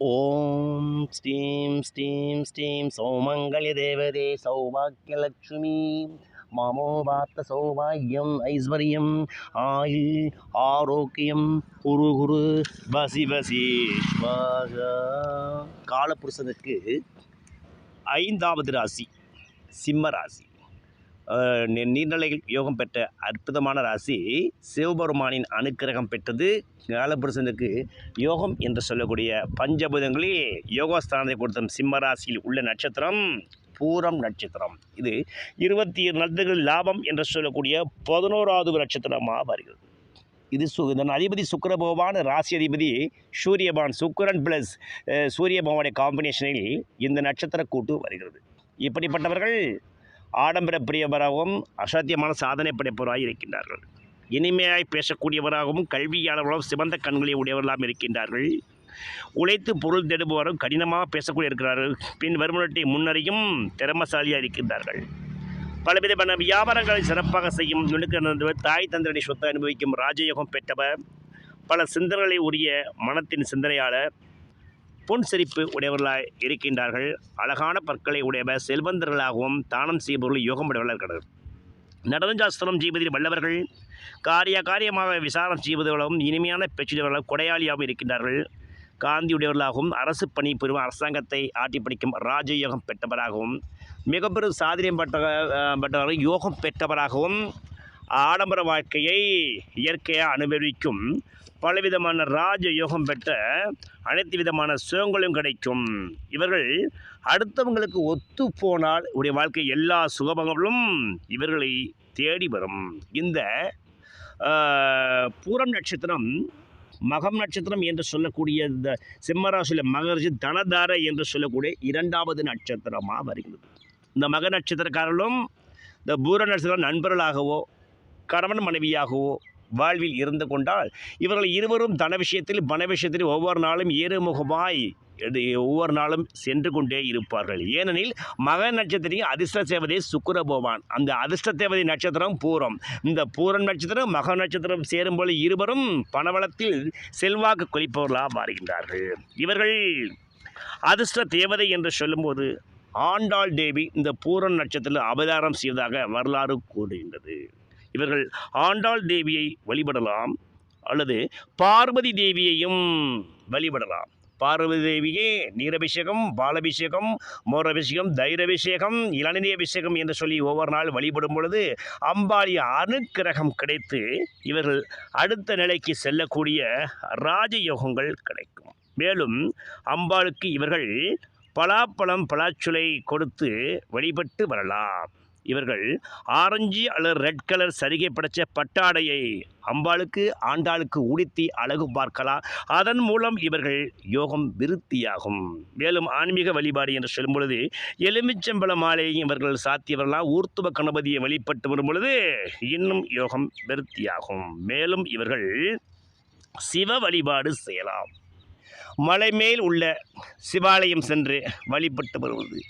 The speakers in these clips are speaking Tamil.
ஓம் ஸ்ரீம் ஸ்ரீம் ஸ்ரீம் சௌமங்கலி தேவதே சௌபாக்கியலட்சுமி மாமோபார்த்த சௌபாகியம் ஐஸ்வர்யம் ஆயுள் ஆரோக்கியம் குரு குரு பசி பசி ஸ்வாகா. காலபுருஷனுக்கு ஐந்தாவது ராசி சிம்ம ராசி. நீர்நிலைகள் யோகம் பெற்ற அற்புதமான ராசி சிவபெருமானின் அனுக்கிரகம் பெற்றது. காலபுருஷனுக்கு யோகம் என்று சொல்லக்கூடிய பஞ்சபூதங்களில் யோகஸ்தானத்தை கொடுத்த சிம்ம ராசியில் உள்ள நட்சத்திரம் பூரம் நட்சத்திரம். இது இருபத்தி ஏழு நட்சத்திரங்கள் லாபம் என்று சொல்லக்கூடிய பதினோராவது நட்சத்திரமாக வருகிறது. இது சு இதன் அதிபதி சுக்கிர பகவான் ராசி அதிபதி சூரியபான் சுக்கரன் ப்ளஸ் சூரிய பகவானுடைய காம்பினேஷனில் இந்த நட்சத்திர கூட்டு வருகிறது. இப்படிப்பட்டவர்கள் ஆடம்பர பிரியவராகவும் அசாத்தியமான சாதனை படைப்பவராக இருக்கின்றார்கள். இனிமையாய் பேசக்கூடியவராகவும் கல்வியாளர்களும் சிவந்த கண்களை உடையவர்களாகவும் இருக்கின்றார்கள். உழைத்து பொருள் தேடுபவரும் கடினமாக பேசக்கூடிய இருக்கிறார்கள். பின் வருமானத்தை முன்னறியும் திறமசாலியாக இருக்கின்றார்கள். பலவிதமான வியாபாரங்களை சிறப்பாக செய்யும் நுணுக்க தாய் தந்திரனை சொத்தை அனுபவிக்கும் ராஜயோகம் பெற்றவர். பல சிந்தனைகளை உரிய மனத்தின் சிந்தனையாளர். பொன் சிரிப்பு உடையவர்களாக இருக்கின்றார்கள். அழகான பற்களை உடையவர் செல்வந்தர்களாகவும் தானம் செய்பவர்கள் யோகம் உடையவர்களாக இருக்கிறார்கள். நடனஞ்சாஸ்திரம் செய்வதில் வல்லவர்கள் காரிய காரியமாக விசாரணை செய்வதற்கும் இனிமையான பேச்சுடையவர்களாக கொடையாளியாகவும் இருக்கின்றார்கள். காந்தியுடையவர்களாகவும் அரசு பணி புரிவும் அரசாங்கத்தை ஆட்டி பிடிக்கும் ராஜயோகம் பெற்றவராகவும் மிகப்பெரும் சாதனியம் பெற்ற பெற்றவர்கள் யோகம் பெற்றவராகவும் ஆடம்பர வாழ்க்கையை இயற்கையாக அனுபவிக்கும். பலவிதமான ராஜ யோகம் பெற்ற அனைத்து விதமான சுகங்களும் கிடைக்கும். இவர்கள் அடுத்தவங்களுக்கு ஒத்து போனால் உடைய வாழ்க்கை எல்லா சுகபங்களும் இவர்களை தேடி வரும். இந்த பூரம் நட்சத்திரம் மகம் நட்சத்திரம் என்று சொல்லக்கூடிய இந்த சிம்மராசியில் மகரிஷி தனதார என்று சொல்லக்கூடிய இரண்டாவது நட்சத்திரமாக வருகிறது. இந்த மக நட்சத்திரக்காரர்களும் இந்த பூர நட்சத்திரம் நண்பர்களாகவோ கணவன் மனைவியாகவோ வாழ்வில் இருந்து கொண்டால் இவர்கள் இருவரும் தன விஷயத்தில் பண விஷயத்தில் ஒவ்வொரு நாளும் ஏறுமுகமாய் எடு- ஒவ்வொரு நாளும் சென்று கொண்டே இருப்பார்கள். ஏனெனில் மக நட்சத்திரம் அதிர்ஷ்ட தேவதை சுக்கரபோவான் அந்த அதிர்ஷ்ட தேவதை நட்சத்திரம் பூரம். இந்த பூரம் நட்சத்திரம் மக நட்சத்திரம் சேரும்போது இருவரும் பணவளத்தில் செல்வாக்கு கொளிப்பவர்களாக மாறுகின்றார்கள். இவர்கள் அதிர்ஷ்ட தேவதை என்று சொல்லும்போது ஆண்டாள் தேவி இந்த பூரன் நட்சத்திரத்தில் அவதாரம் செய்வதாக வரலாறு கூறுகின்றது. இவர்கள் ஆண்டாள் தேவியை வழிபடலாம் அல்லது பார்வதி தேவியையும் வழிபடலாம். பார்வதி தேவியே நீரபிஷேகம் பாலபிஷேகம் மோரபிஷேகம் தைரபிஷேகம் இளநிலை அபிஷேகம் என்று சொல்லி ஒவ்வொரு நாள் வழிபடும் பொழுது அம்பாளி அனுக்கிரகம் கிடைத்து இவர்கள் அடுத்த நிலைக்கு செல்லக்கூடிய ராஜயோகங்கள் கிடைக்கும். மேலும் அம்பாளுக்கு இவர்கள் பலாப்பழம் பலாச்சுளை கொடுத்து வழிபட்டு வரலாம். இவர்கள் ஆரஞ்சு அல்லது ரெட் கலர் சரிகை படைச்ச பட்டாடையை அம்பாளுக்கு ஆண்டாளுக்கு உடுத்தி அழகு பார்க்கலாம். அதன் மூலம் இவர்கள் யோகம் விருத்தியாகும். மேலும் ஆன்மீக வழிபாடு என்று சொல்லும் பொழுது எலுமிச்சம்பழ மாலையை இவர்கள் சாத்தியவர்களால் ஊர்த்துவ கணபதியை வழிபட்டு வரும் பொழுது இன்னும் யோகம் விருத்தியாகும். மேலும் இவர்கள் சிவ வழிபாடு செய்யலாம். மலை மேல் உள்ள சிவாலயம் சென்று வழிபட்டு வருவது.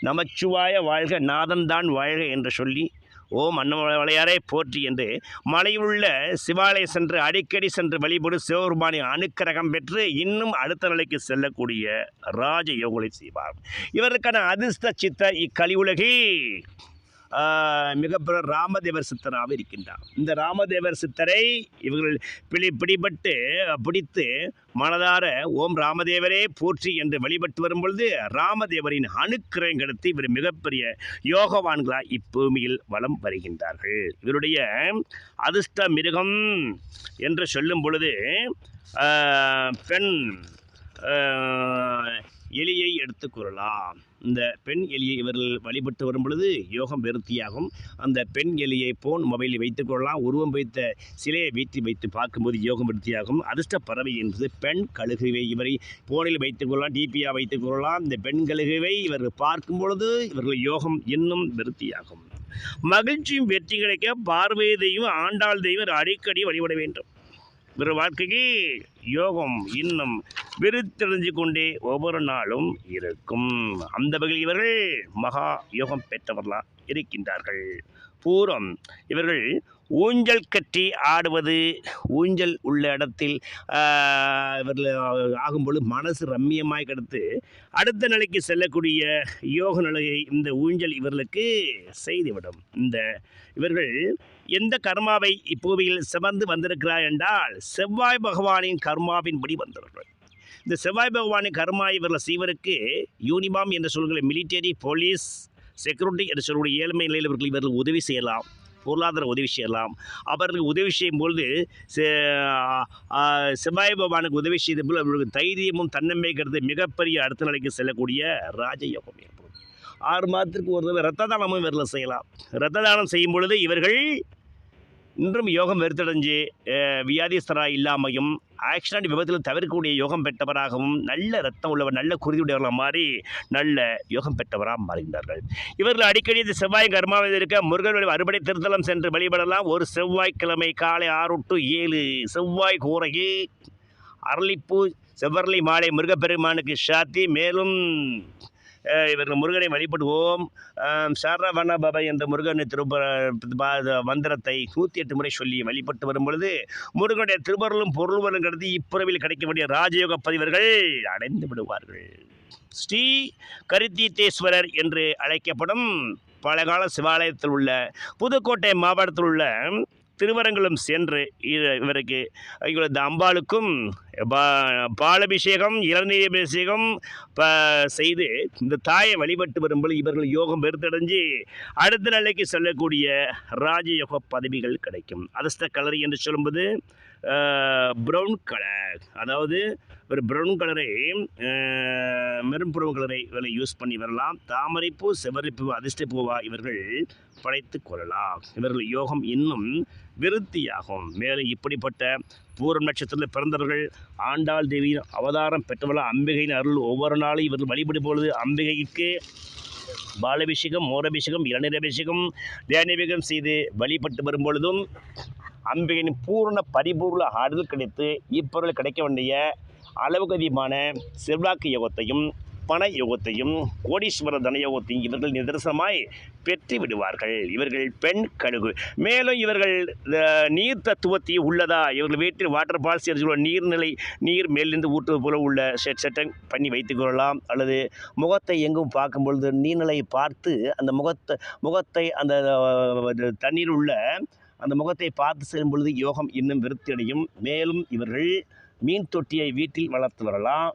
நமச்சிவாய வாழ்க நாதன்தான் வாழ்க என்று சொல்லி ஓம் அன்னமலையாரே போற்றி என்று மலையுள்ள சிவாலய சென்று அடிக்கடி சென்று வழிபடு சிவபெருமானி அனுக்கிரகம் பெற்று இன்னும் அடுத்த நிலைக்கு செல்லக்கூடிய ராஜ யோகலை செய்வார். இவருக்கான அதிர்ஷ்ட சித்த இக்கலியுலகில் மிகப்பெரும் மிகப்பெரிய ராமதேவர் சித்தராக இருக்கின்றார். இந்த ராமதேவர் சித்தரை இவர்கள் பிடி பிடிபட்டு பிடித்து மனதார ஓம் ராமதேவரே போற்றி என்று வழிபட்டு வரும் பொழுது ராமதேவரின் அணுக்கிரம் கிடைத்து இவர் மிகப்பெரிய யோகவான்களாய் இப்பூமியில் வலம் வருகின்றார்கள். இவருடைய அதிர்ஷ்ட மிருகம் என்று சொல்லும் பொழுது பெண் எலியை எலியை எடுத்துக்கூறலாம் இந்த பெண் எலியை இவர்கள் வழிபட்டு வரும் பொழுது யோகம் விருத்தியாகும் அந்த பெண் எலியை போன் மொபைலில் வைத்துக் கொள்ளலாம். உருவம் வைத்த சிலையை வீட்டி வைத்து பார்க்கும்போது யோகம் விருத்தியாகும் அதிர்ஷ்ட பறவை என்பது பெண் கழுகுவை இவரை போனில் வைத்துக் கொள்ளலாம். டிபியாக வைத்துக் கொள்ளலாம். இந்த பெண் கழுகுவை இவர்கள் பார்க்கும் பொழுது இவர்கள் யோகம் இன்னும் விருத்தியாகும் மகிழ்ச்சியும் வெற்றி கிடைக்க பார்வை தெய்வம் ஆண்டாள் தெய்வம் அடிக்கடி வழிபட வேண்டும். இவர் வாழ்க்கைக்கு யோகம் இன்னும் விருத்தெறிஞ்சு கொண்டே ஒவ்வொரு நாளும் இருக்கும். அந்த வகையில் இவர்கள் மகா யோகம் பெற்றவர்களாக இருக்கின்றார்கள். பூரம். இவர்கள் ஊஞ்சல் கட்டி ஆடுவது ஊஞ்சல் உள்ள இடத்தில் இவர்கள் ஆகும்பொழுது மனசு ரம்மியமாய் கிடத்து அடுத்த நிலைக்கு செல்லக்கூடிய யோக நிலையை இந்த ஊஞ்சல் இவர்களுக்கு செய்துவிடும். இந்த இவர்கள் எந்த கர்மாவை இப்பூவியில் சிவந்து வந்திருக்கிறார் என்றால் செவ்வாய் பகவானின் கர்மாவின்படி வந்தவர்கள் இந்த செவ்வாய் பகவானின் கர்மா இவர்கள் செய்வதற்கு யூனிபாம் என்று சொல்கிற மிலிட்டரி போலீஸ் செக்யூரிட்டி என்று சொல்லக்கூடிய ஏழ்மை நிலையில் இவர்கள் இவர்கள் உதவி செய்யலாம் பொருளாதார உதவி செய்யலாம். அவர்களுக்கு உதவி செய்யும் பொழுது செ- பகவானுக்கு உதவி செய்த போது அவர்களுக்கு தைரியமும் தன்னம்பிக்கிறது மிகப்பெரிய அடுத்த நிலைக்கு செல்லக்கூடிய ராஜயோகம் ஏற்படும். ஆறு மாதத்திற்கு ஒரு தடவை ரத்த தானமும் இவர்கள் செய்யலாம். ரத்த தானம் செய்யும் பொழுது இவர்கள் இன்றும் யோகம் வெறுத்தடைஞ்சு வியாதிஸ்தராக இல்லாமையும் ஆக்சிடென்ட் விபத்தில் தவிர்க்கக்கூடிய யோகம் பெற்றவராகவும் நல்ல ரத்தம் உள்ளவர் நல்ல குருதியுடையவர்களாக மாறி நல்ல யோகம் பெற்றவராக மாறுகின்றார்கள். இவர்கள் அடிக்கடி இந்த செவ்வாய் கர்மாவில் இருக்க முருகன் வழி அறுபடை திருத்தலம் சென்று வழிபடலாம் ஒரு செவ்வாய்க்கிழமை காலை ஆறு டு ஏழு செவ்வாய் கூரையில் அரளிப்பூ செவ்வரளி மாலை முருகப்பெருமானுக்கு சாத்தி. மேலும் இவர்கள் முருகனை வழிபடுவோம். ஆம், சரவண பப என்ற முருகனை திருப்ப பா- மந்திரத்தை நூற்றி எட்டு முறை சொல்லி வழிபட்டு வரும் பொழுது முருகனுடைய திருவருளும் பொருள்வரும் கருதி இப்புறவில் கிடைக்கக்கூடிய ராஜயோக பதிவர்கள் அடைந்து விடுவார்கள். ஸ்ரீ கரித்தீத்தேஸ்வரர் என்று அழைக்கப்படும் பழங்கால சிவாலயத்தில் உள்ள புதுக்கோட்டை மாவட்டத்தில் உள்ள திருவரங்களும் சென்று இவருக்கு இவரது அம்பாளுக்கும் பா- பாலபிஷேகம் இளநீர் அபிஷேகம் ப செய்து இந்த தாயை வழிபட்டு வரும்போது இவர்கள் யோகம் பெருத்தடைஞ்சு அடுத்த நிலைக்கு செல்லக்கூடிய ராஜயோக பதவிகள் கிடைக்கும். அதிர்ஷ்ட கலரி என்று சொல்லும்போது ப்ரௌன் கலர் அதாவது ஒரு ப்ரௌன் கலரை மெரும் ப்ரௌன் கலரை இவர்களை யூஸ் பண்ணி வரலாம். தாமரைப்பூ செவரிப்பூ அதிர்ஷ்டப்பூவா இவர்கள் படைத்து கொள்ளலாம். இவர்கள் யோகம் இன்னும் விருத்தியாகும். மேலும் இப்படிப்பட்ட பூரம் நட்சத்திரத்தில் பிறந்தவர்கள் ஆண்டாள் தேவியின் அவதாரம் பெற்றவர்கள் அம்பிகையின் அருள் ஒவ்வொரு நாளும் இவர்கள் வழிபடும் பொழுது அம்பிகைக்கு பாலபிஷேகம் மோரபிஷேகம் இளநீர் அபிஷேகம் தேனபிஷேகம் செய்து வழிபட்டு வரும் பொழுதும் அம்பிகையின் பூர்ண பரிபூர்ண ஆறுதல் கிடைத்து இப்பொருள் கிடைக்க வேண்டிய அளவுக்கு அதிகமான செல்வாக்கு யோகத்தையும் பண யோகத்தையும் கோடீஸ்வர தன யோகத்தையும் இவர்கள் நிதர்சனமாய் பெற்று விடுவார்கள். இவர்கள் பெண் கழுகு. மேலும் இவர்கள் நீர் தத்துவத்தை உள்ளதா? இவர்கள் வீட்டில் வாட்டர் பால்ஸ் என்று நீர்நிலை நீர் மேலிருந்து ஊற்றுவது போல உள்ள செட் செட்டன் பண்ணி வைத்துக் கொள்ளலாம். அல்லது முகத்தை எங்கும் பார்க்கும் பொழுது நீர்நிலையை பார்த்து அந்த முகத்தை முகத்தை அந்த தண்ணீர் உள்ள அந்த முகத்தை பார்த்து செல்லும் பொழுது யோகம் இன்னும் விருத்தியடையும் மேலும் இவர்கள் மீன் தொட்டியை வீட்டில் வளர்த்து வரலாம்.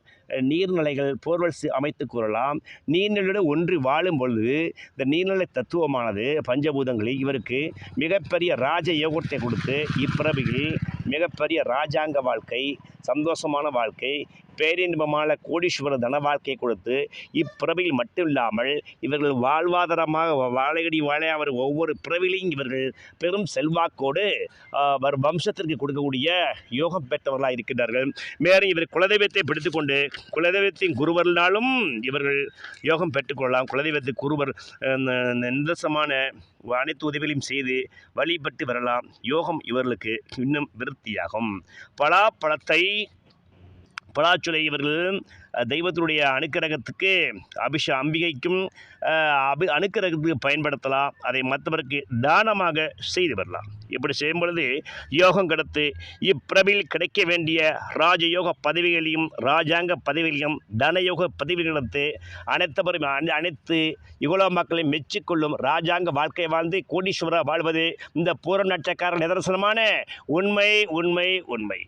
நீர்நிலைகள் போர்வெல் அமைத்து கூறலாம். நீர்நிலையுடன் ஒன்றி வாழும் பொழுது இந்த நீர்நிலை தத்துவமானது பஞ்சபூதங்களில் இவருக்கு மிகப்பெரிய ராஜ யோகத்தை கொடுத்து இப்பிறவியில் மிகப்பெரிய ராஜாங்க வாழ்க்கை சந்தோஷமான வாழ்க்கை பேரின்பமான கோடீஸ்வர தன வாழ்க்கை கொடுத்து இப்பிறவியில் மட்டும் இல்லாமல் இவர்கள் வாழ்வாதாரமாக வா- வாழையடி வாழை அவர் ஒவ்வொரு பிறவிலையும் இவர்கள் பெரும் செல்வாக்கோடு வரும் வம்சத்திற்கு கொடுக்கக்கூடிய யோகம் பெற்றவர்களாக இருக்கின்றார்கள் மேலும் இவர் குலதெய்வத்தை பிடித்துக்கொண்டு குலதெய்வத்தின் குருவர்னாலும் இவர்கள் யோகம் பெற்றுக்கொள்ளலாம் குலதெய்வத்தின் குருவர் நிரசமான அனைத்து உதவிகளையும் செய்து வழிபட்டு வரலாம். யோகம் இவர்களுக்கு இன்னும் விருத்தியாகும். பலாப்பழத்தை பலாச்சுலை இவர்கள் தெய்வத்தினுடைய அணுக்கரகத்துக்கு அபிஷ அம்பிகைக்கும் அபி அணுக்கரகத்துக்கு பயன்படுத்தலாம். அதை மற்றவருக்கு தானமாக செய்து வரலாம். இப்படி செய்யும் பொழுது யோகம் கடத்து இப்பிரபில் கிடைக்க வேண்டிய ராஜயோக பதவிகளையும் ராஜாங்க பதவிகளையும் தனயோக பதவிகளிடத்து அனைத்தவரும் அனை- அனைத்து யுகலோ மக்களையும் மெச்சிக்கொள்ளும் ராஜாங்க வாழ்க்கை வாழ்ந்து கோடீஸ்வரா வாழ்வது இந்த பூர நட்சக்கார நிதர்சனமான உண்மை உண்மை உண்மை.